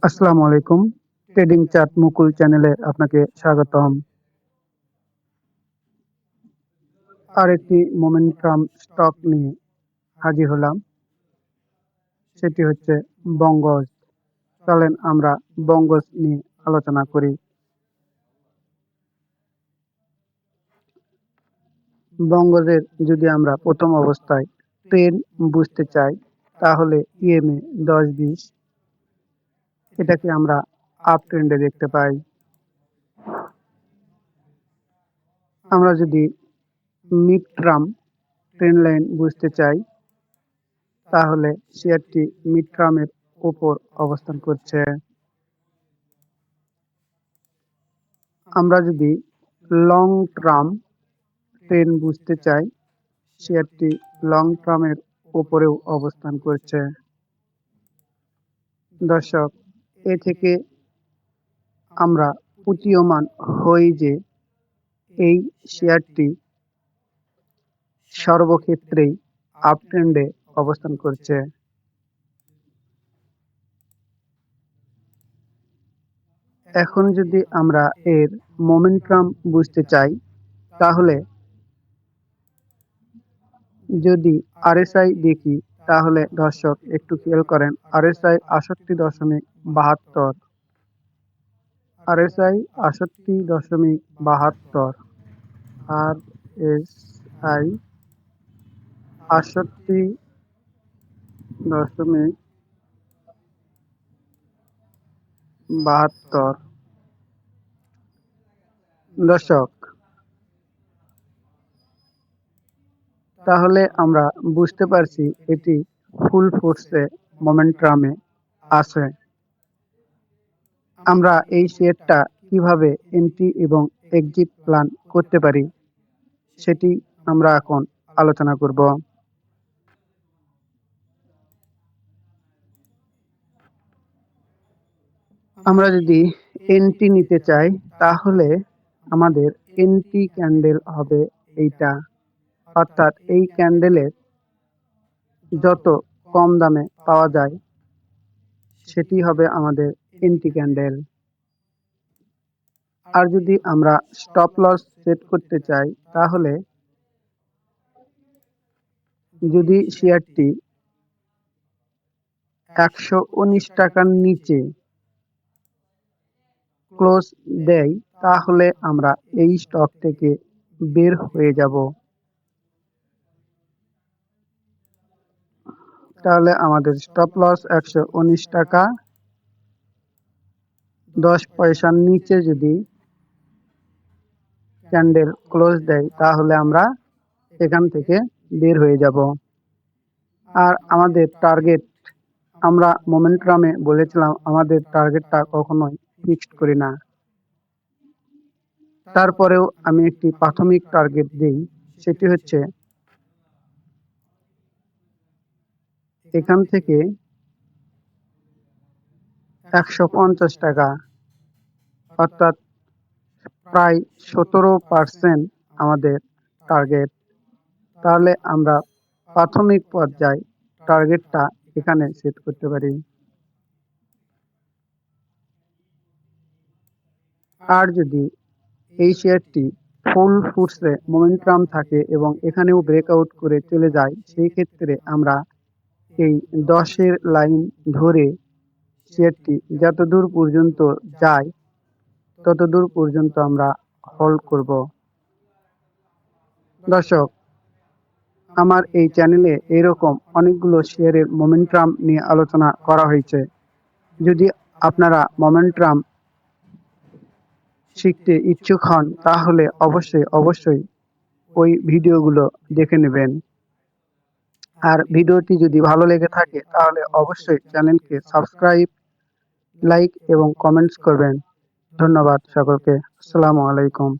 আসসালামু আলাইকুম। Trading chart মুকুল চ্যানেলে আপনাকে স্বাগতম। আর একটি মোমেন্টাম স্টক নিয়ে হাজির হলাম। সেটি হচ্ছে বঙ্গজ চলেন আমরা বঙ্গজ নিয়ে আলোচনা করি। বঙ্গজের যদি আমরা প্রথম অবস্থায় ট্রেন বুঝতে চাই, তাহলে ইএমএ দশ বিশ এটাকে আমরা আপ ট্রেন্ডে দেখতে পাই। আমরা যদি মিড ট্রাম ট্রেন লাইন বুঝতে চাই, তাহলে শেয়ারটি মিড ট্রামের উপর অবস্থান করছে। আমরা যদি লং ট্রাম ট্রেন বুঝতে চাই, শেয়ারটি লং ট্রামের উপরেও অবস্থান করছে। দর্শক এ থেকে আমরা প্রতীয়মান হই যে এই শেয়ারটি সর্বক্ষেত্রেই আপ ট্রেন্ডে অবস্থান করছে। এখন যদি আমরা এর মোমেন্টাম বুঝতে চাই, তাহলে যদি আরএসআই দেখি, তাহলে দর্শক একটু খেয়াল করেন আরএসআই আষট্টি দশমিক বাহাত্তর। আর এস আই আষট্টি দশমিক বাহাত্তর। আর এস আই আষট্টি দশমিক বাহাত্তর। দশক তাহলে আমরা বুঝতে পারছি এটি ফুল ফোর্সে মোমেন্ট্রামে আছে। আমরা এই শেয়ারটা কীভাবে এন্ট্রি এবং এক্সিট প্ল্যান করতে পারি, সেটি আমরা এখন আলোচনা করব। আমরা যদি এন্ট্রি নিতে চাই, তাহলে আমাদের এন্ট্রি ক্যান্ডেল হবে এইটা। অর্থাৎ এই ক্যান্ডেলের যত কম দামে পাওয়া যায় সেটি হবে আমাদের এন্টি ক্যান্ডেল আর যদি আমরা স্টপ লস সেট করতে চাই, তাহলে যদি শেয়ারটি একশো উনিশ টাকার নিচে ক্লোজ দেয়, তাহলে আমরা এই স্টক থেকে বের হয়ে যাব। তাহলে আমাদের স্টপ লস একশো উনিশ টাকা। দশ পয়সার নিচে যদি ক্যান্ডেল ক্লোজ দেয়, তাহলে আমরা এখান থেকে বের হয়ে যাব। আর আমাদের টার্গেট আমরা মোমেন্ট্রামে বলেছিলাম, আমাদের টার্গেটটা কখনোই ফিক্সড করি না। তারপরেও আমি একটি প্রাথমিক টার্গেট দিই, সেটি হচ্ছে এখান থেকে একশো পঞ্চাশ টাকা, অর্থাৎ প্রায় সতেরো পার্সেন্ট আমাদের টার্গেট তাহলে আমরা প্রাথমিক পর্যায়ে টার্গেটটা এখানে সেট করতে পারি। আর যদি এই শেয়ারটি ফুল ফুটসে মোমেন্টাম থাকে এবং এখানেও ব্রেকআউট করে চলে যায়, সেই ক্ষেত্রে আমরা এই দশের লাইন ধরে শেয়ারটি যতদূর পর্যন্ত যায়, ততদূর পর্যন্ত আমরা হোল্ড করব। দর্শক, আমার এই চ্যানেলে এরকম অনেকগুলো শেয়ারের মোমেন্টাম নিয়ে আলোচনা করা হয়েছে। যদি আপনারা মোমেন্টাম শিখতে ইচ্ছুক হন, তাহলে অবশ্যই অবশ্যই ওই ভিডিওগুলো দেখে নেবেন। আর ভিডিওটি যদি ভালো লেগে থাকে, তাহলে অবশ্যই চ্যানেলকে সাবস্ক্রাইব, লাইক এবং কমেন্টস করবেন। ধন্যবাদ সকলকে। আসসালামু আলাইকুম।